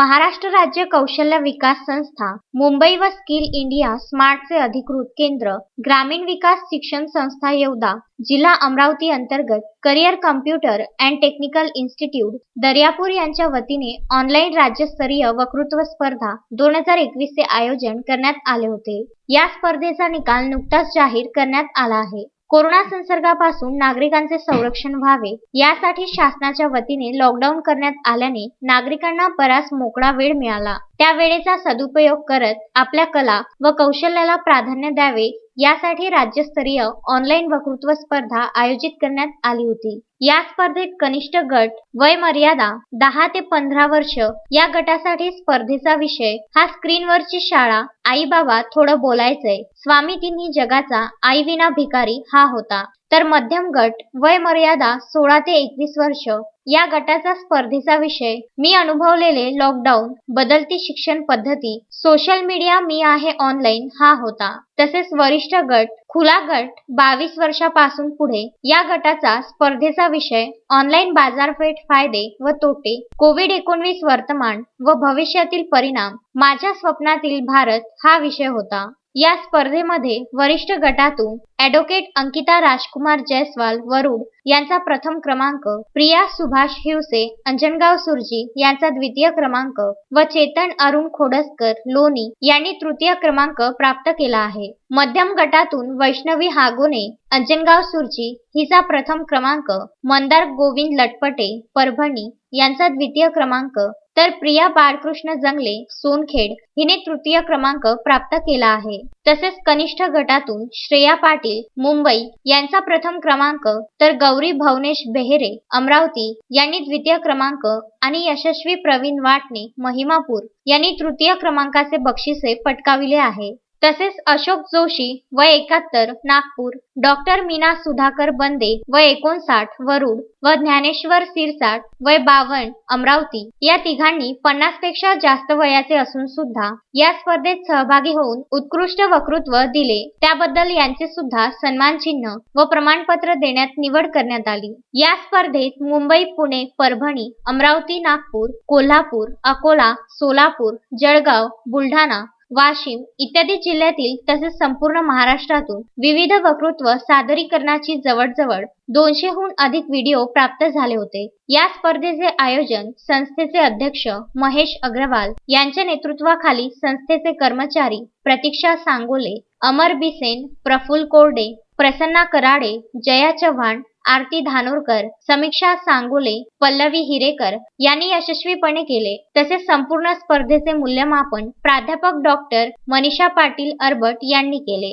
महाराष्ट्र राज्य कौशल्य विकास संस्था मुंबई व स्किल इंडिया स्मार्टचे अधिकृत केंद्र ग्रामीण विकास शिक्षण संस्था येवदा जिल्हा अमरावती अंतर्गत career computer and technical institute Daryapur यांच्या वतीने ऑनलाईन राज्यस्तरीय वक्तृत्व स्पर्धा दोन हजार एकवीसचे आयोजन करण्यात आले होते. या स्पर्धेचा निकाल नुकताच जाहीर करण्यात आला आहे. कोरोना संसर्गापासून नागरिकांचे संरक्षण व्हावे यासाठी शासनाच्या वतीने लॉकडाऊन करण्यात आल्याने नागरिकांना बराच मोकळा वेळ मिळाला. त्या वेळेचा सदुपयोग करत आपल्या कला व कौशल्याला प्राधान्य द्यावे यासाठी राज्यस्तरीय ऑनलाईन वक्तृत्व स्पर्धा आयोजित करण्यात आली होती. या स्पर्धेत कनिष्ठ गट वय मर्यादा दहा ते पंधरा वर्ष या गटासाठी स्पर्धेचा विषय. हा स्क्रीनवरची शाळा आई बाबा थोडं बोलायचंय. स्वामी तिन्ही जगाचा आई विना भिकारी हा होता. तर मध्यम गट वय मर्यादा सोळा ते एकवीस वर्ष या गटाचा स्पर्धेचा विषय. मी अनुभवलेले लॉकडाऊन बदलती शिक्षण पद्धती सोशल मीडिया मी आहे ऑनलाईन हा होता. तसेच वरिष्ठ गट खुला गट बावीस वर्षापासून पुढे या गटाचा स्पर्धेचा विषय ऑनलाईन बाजारपेठ फायदे व तोटे कोविड एकोणवीस वर्तमान व भविष्यातील परिणाम माझ्या स्वप्नातील भारत हा विषय होता. या स्पर्धेमध्ये वरिष्ठ गटातून ॲडव्होकेट अंकिता राजकुमार जयस्वाल वरुड यांचा प्रथम क्रमांक प्रिया सुभाष हिवसे अंजनगाव सुरजी यांचा द्वितीय क्रमांक व चेतन अरुण खोडसकर लोणी यांनी तृतीय क्रमांक प्राप्त केला आहे. मध्यम गटातून वैष्णवी हागोने अंजनगाव सुरजी हिचा प्रथम क्रमांक मंदार गोविंद लटपटे परभणी यांचा द्वितीय क्रमांक तर प्रिया बाळकृष्ण जंगले सोनखेड हिने तृतीय क्रमांक प्राप्त केला आहे. तसेच कनिष्ठ गटातून श्रेया पाटील मुंबई यांचा प्रथम क्रमांक तर गौरी भवनेश बेहेरे अमरावती यांनी द्वितीय क्रमांक आणि यशस्वी प्रवीण वाटणे महिमापूर यांनी तृतीय क्रमांकाचे बक्षिसे पटकाविले आहे. तसेच अशोक जोशी व एकाहत्तर नागपूर डॉक्टर मीना सुधाकर बंदे व एकोणसाठ वरुड व ज्ञानेश्वर सिरसाट वय बावन अमरावती या तिघांनी पन्नासपेक्षा जास्त वयाचे असून सुद्धा या स्पर्धेत सहभागी होऊन उत्कृष्ट वक्तृत्व दिले. त्याबद्दल यांचे सुद्धा सन्मान चिन्ह व प्रमाणपत्र देण्यात निवड करण्यात आली. या स्पर्धेत मुंबई पुणे परभणी अमरावती नागपूर कोल्हापूर अकोला सोलापूर जळगाव बुलढाणा वाशिम इत्यादी जिल्ह्यातील तसेच संपूर्ण महाराष्ट्रातून विविध वक्तृत्व सादरीकरणाची जवळजवळ दोनशेहून अधिक व्हिडिओ प्राप्त झाले होते. या स्पर्धेचे आयोजन संस्थेचे अध्यक्ष महेश अग्रवाल यांच्या नेतृत्वाखाली संस्थेचे कर्मचारी प्रतीक्षा सांगोले अमर बिसेन प्रफुल कोरडे प्रसन्ना कराडे जया चव्हाण आरती धानोरकर समीक्षा सांगोले पल्लवी हिरेकर यांनी यशस्वीपणे केले. तसेच संपूर्ण स्पर्धेचे मूल्यमापन प्राध्यापक डॉक्टर मनीषा पाटील अरबट यांनी केले.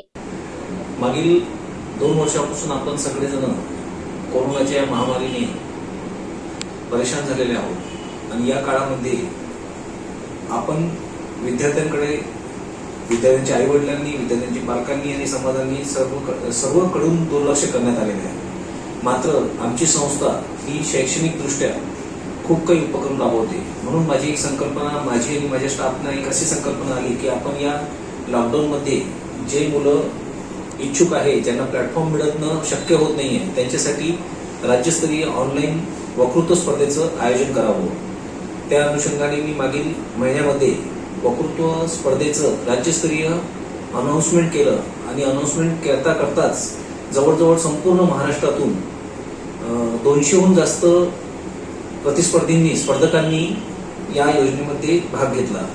मागील दोन वर्षापासून आपण सगळेजण कोरोनाच्या महामारीने परेशान झालेले आहोत. आणि या काळामध्ये आपण विद्यार्थ्यांकडे विद्यार्थ्यांच्या आईवडिलांनी विद्यार्थ्यांच्या पालकांनी आणि समाजांनी सर्व सर्वकडून दुर्लक्ष करण्यात आलेले आहे. मात्र आमची संस्था ही शैक्षणिकदृष्ट्या खूप काही उपक्रम राबवते. म्हणून माझी एक संकल्पना माझी आणि माझ्या स्टाफना एक अशी संकल्पना आली की आपण या लॉकडाऊनमध्ये जे मुलं इच्छुक आहे ज्यांना प्लॅटफॉर्म मिळणं शक्य होत नाही आहे त्यांच्यासाठी राज्यस्तरीय ऑनलाईन वक्तृत्व स्पर्धेचं आयोजन करावं. त्या अनुषंगाने मी मागील महिन्यामध्ये वक्तृत्व स्पर्धेचं राज्यस्तरीय अनाऊन्समेंट केलं आणि अनाऊन्समेंट करता करताच जवळजवळ संपूर्ण महाराष्ट्रातून दोनशेहून जास्त प्रतिस्पर्धींनी स्पर्धकांनी या योजनेमध्ये भाग घेतला.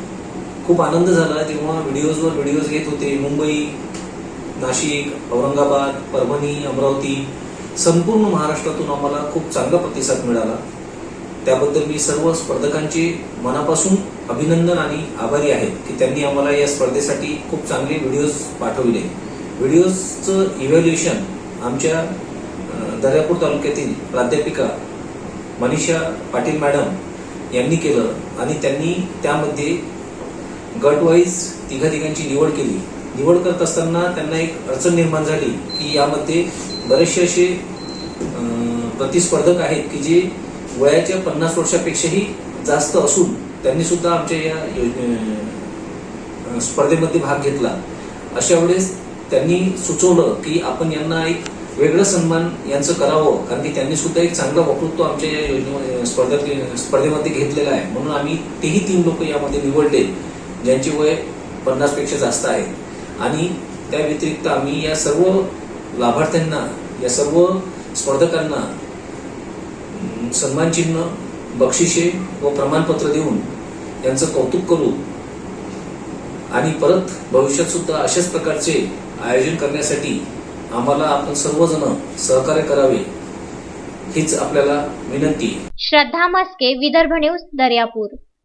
खूप आनंद झाला जेव्हा व्हिडिओजवर व्हिडिओज घेत होते. मुंबई नाशिक औरंगाबाद परभणी अमरावती संपूर्ण महाराष्ट्रातून आम्हाला खूप चांगला प्रतिसाद मिळाला. त्याबद्दल मी सर्व स्पर्धकांचे मनापासून अभिनंदन आणि आभारी आहेत की त्यांनी आम्हाला या स्पर्धेसाठी खूप चांगले व्हिडिओज पाठवले. व्हिडिओजचं इव्हॅल्युएशन आमच्या दर्यापूर तालुक्यातील प्राध्यापिका मनीषा पाटील मॅडम यांनी केलं आणि त्यांनी त्यामध्ये गटवाईज तिघा तिघांची निवड केली. निवड करत असताना त्यांना एक अडचण निर्माण झाली की यामध्ये बरेचसे असे प्रतिस्पर्धक आहेत की जे वयाच्या पन्नास वर्षापेक्षाही जास्त असून त्यांनी सुद्धा आमच्या या स्पर्धेमध्ये भाग घेतला. अशा वेळेस त्यांनी सुचवलं की आपण यांना एक वेगळं सन्मान यांचं करावं कारण की त्यांनी सुद्धा एक चांगलं वक्तृत्व आमच्या या योजने स्पर्धेत स्पर्धेमध्ये घेतलेलं आहे. म्हणून आम्ही तेही तीन लोक यामध्ये निवडले ज्यांचे वय पन्नासपेक्षा जास्त आहे. आणि त्या व्यतिरिक्त आम्ही या सर्व लाभार्थ्यांना या सर्व स्पर्धकांना सन्मानचिन्ह बक्षिसे व प्रमाणपत्र देऊन यांचं कौतुक करू आणि परत भविष्यात सुद्धा अशाच प्रकारचे आयोजन करण्यासाठी आम्हाला आपण सर्वजण सहकार्य करावे हीच आपल्याला विनंती. श्रद्धा मस्के विदर्भ न्यूज दर्यापूर.